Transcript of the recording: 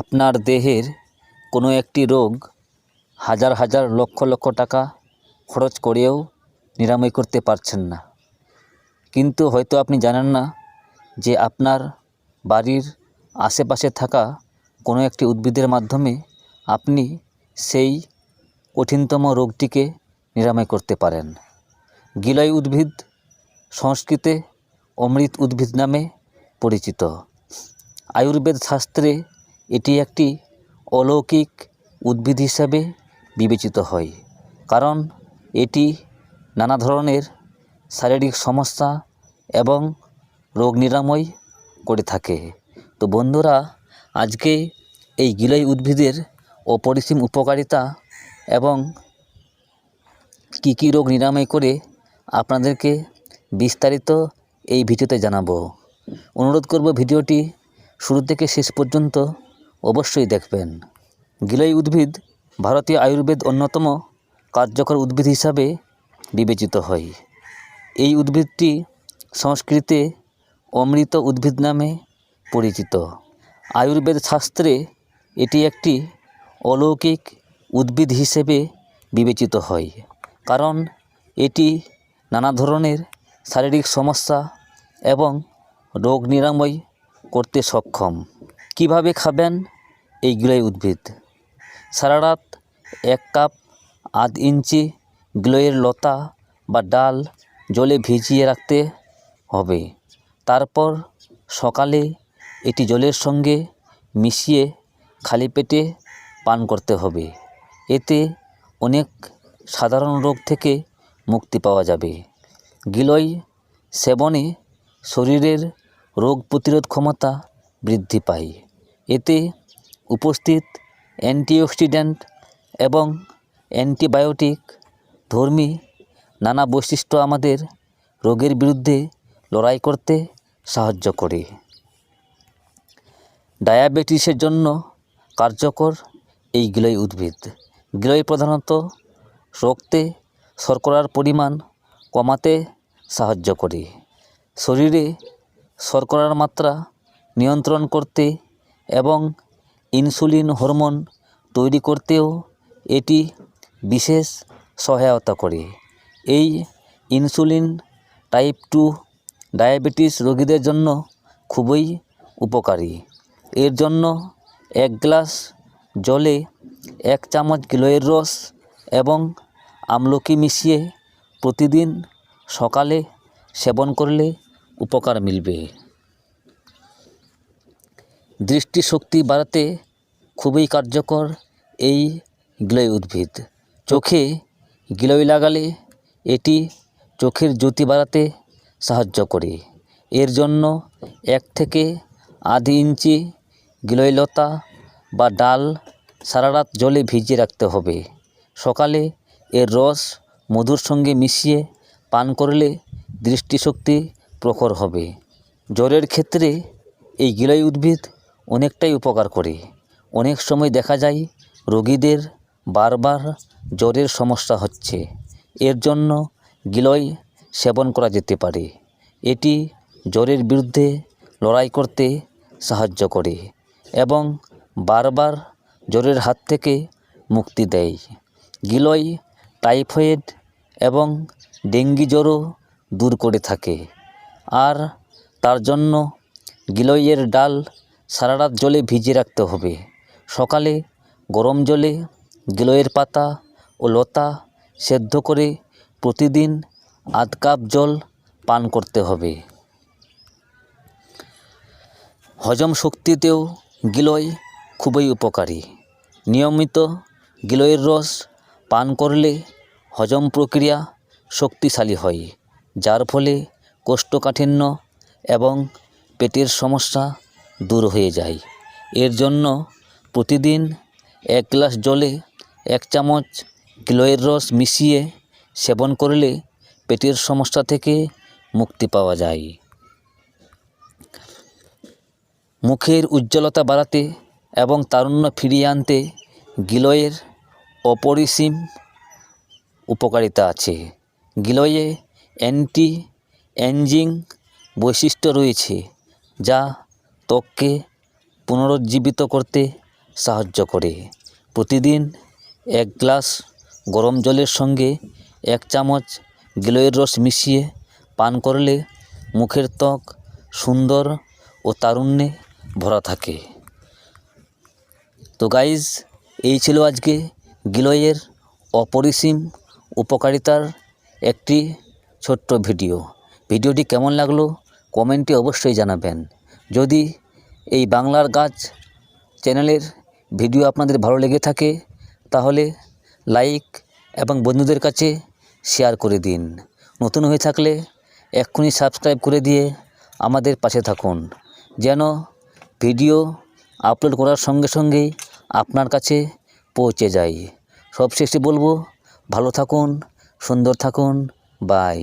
আপনার দেহের কোনো একটি রোগ হাজার হাজার লক্ষ লক্ষ টাকা খরচ করেও নিরাময় করতে পারছেন না। কিন্তু হয়তো আপনি জানেন না যে আপনার বাড়ির আশেপাশে থাকা কোনো একটি উদ্ভিদের মাধ্যমে আপনি সেই কঠিনতম রোগটিকে নিরাময় করতে পারেন। গিলয় উদ্ভিদ সংস্কৃতে অমৃত উদ্ভিদ নামে পরিচিত। আয়ুর্বেদ শাস্ত্রে এটি একটি অলৌকিক উদ্ভিদ হিসাবে বিবেচিত হয়, কারণ এটি নানা ধরনের শারীরিক সমস্যা এবং রোগ নিরাময় করে থাকে। তো বন্ধুরা, আজকে এই গিলয় উদ্ভিদের অপরিসীম উপকারিতা এবং কী কী রোগ নিরাময় করে আপনাদেরকে বিস্তারিত এই ভিডিওতে জানাব। অনুরোধ করব ভিডিওটি শুরু থেকে শেষ পর্যন্ত অবশ্যই দেখবেন। গিলয় উদ্ভিদ ভারতীয় আয়ুর্বেদ অন্যতম কার্যকর উদ্ভিদ হিসাবে বিবেচিত হয়। এই উদ্ভিদটি সংস্কৃতে অমৃত উদ্ভিদ নামে পরিচিত। আয়ুর্বেদ শাস্ত্রে এটি একটি অলৌকিক উদ্ভিদ হিসেবে বিবেচিত হয়, কারণ এটি নানা ধরনের শারীরিক সমস্যা এবং রোগ নিরাময় করতে সক্ষম। কীভাবে খাবেন? এই গিলয় উদ্ভিদ। সারা রাত এক কাপ আধ ইঞ্চি গিলয়ের লতা বা ডাল জলে ভিজিয়ে রাখতে হবে। তারপর সকালে এটি জলের সঙ্গে মিশিয়ে খালি পেটে পান করতে হবে। এতে অনেক সাধারণ রোগ থেকে মুক্তি পাওয়া যাবে। গিলয় সেবনে শরীরের রোগ প্রতিরোধ ক্ষমতা বৃদ্ধি পায়। এতে উপস্থিত অ্যান্টিঅক্সিডেন্ট এবং অ্যান্টিবায়োটিক ধর্মী নানা বৈশিষ্ট্য আমাদের রোগের বিরুদ্ধে লড়াই করতে সাহায্য করে। ডায়াবেটিসের জন্য কার্যকর এই গিলয় উদ্ভিদ। গিলয় প্রধানত রক্তে শর্করার পরিমাণ কমাতে সাহায্য করে। শরীরে শর্করার মাত্রা নিয়ন্ত্রণ করতে এবং ইনসুলিন হরমোন তৈরি করতেও এটি বিশেষ সহায়তা করে। এই ইনসুলিন টাইপ টু ডায়াবেটিস রোগীদের জন্য খুবই উপকারী। এর জন্য এক গ্লাস জলে এক চামচ গিলয়ের রস এবং আমলকি মিশিয়ে প্রতিদিন সকালে সেবন করলে উপকার মিলবে। দৃষ্টিশক্তি বাড়াতে খুবই কার্যকর এই গিলয় উদ্ভিদ। চোখে গিলয় লাগালে এটি চোখের জ্যোতি বাড়াতে সাহায্য করে। এর জন্য এক থেকে আধ ইঞ্চি গিলয় লতা বা ডাল সারা রাত জলে ভিজিয়ে রাখতে হবে। সকালে এর রস মধুর সঙ্গে মিশিয়ে পান করলে দৃষ্টিশক্তি প্রখর হবে। জ্বরের ক্ষেত্রে এই গিলয় উদ্ভিদ অনেকটাই উপকার করে। অনেক সময় দেখা যায় রোগীদের বারবার জ্বরের সমস্যা হচ্ছে। এর জন্য গিলয় সেবন করা যেতে পারে। এটি জ্বরের বিরুদ্ধে লড়াই করতে সাহায্য করে এবং বারবার জ্বরের হাত থেকে মুক্তি দেয়। গিলয় টাইফয়েড এবং ডেঙ্গি জ্বরও দূর করে থাকে। আর তার জন্য গিলয়ের ডাল সারা রাত জলে ভিজিয়ে রাখতে হবে। সকালে গরম জলে গিলয়ের পাতা ও লতা সেদ্ধ করে প্রতিদিন আধ কাপ জল পান করতে হবে। হজম শক্তিতেও গিলয় খুবই উপকারী। নিয়মিত গিলয়ের রস পান করলে হজম প্রক্রিয়া শক্তিশালী হয়, যার ফলে কোষ্ঠকাঠিন্য এবং পেটের সমস্যা দূর হয়ে যায়। এর জন্য প্রতিদিন এক গ্লাস জলে এক চামচ গিলয়ের রস মিশিয়ে সেবন করলে পেটের সমস্যা থেকে মুক্তি পাওয়া যায়। মুখের উজ্জ্বলতা বাড়াতে এবং তারুণ্য ফিরিয়ে আনতে গিলয়ের অপরিসীম উপকারিতা আছে। গিলয়ে অ্যান্টি অ্যাঞ্জিং বৈশিষ্ট্য রয়েছে যা ত্বককে পুনরুজ্জীবিত করতে সাহায্য করে। প্রতিদিন এক গ্লাস গরম জলের সঙ্গে এক চামচ গিলোয়ের রস মিশিয়ে পান করলে মুখের ত্বক সুন্দর ও তারুণ্যে ভরা থাকে। তো গাইজ এই ছিল আজকে গিলয়ের অপরিসীম উপকারিতার একটি ছোট্ট ভিডিও। ভিডিওটি কেমন লাগল? কমেন্টে অবশ্যই জানাবেন। যদি এই বাংলার গাছ চ্যানেলের ভিডিও আপনাদের ভালো লেগে থাকে, তাহলে লাইক এবং বন্ধুদের কাছে শেয়ার করে দিন। নতুন হয়ে থাকলে এক্ষুনি সাবস্ক্রাইব করে দিয়ে আমাদের পাশে থাকুন, যেন ভিডিও আপলোড করার সঙ্গে সঙ্গেই আপনার কাছে পৌঁছে যায়। সবশেষে বলব, ভালো থাকুন, সুন্দর থাকুন, বাই।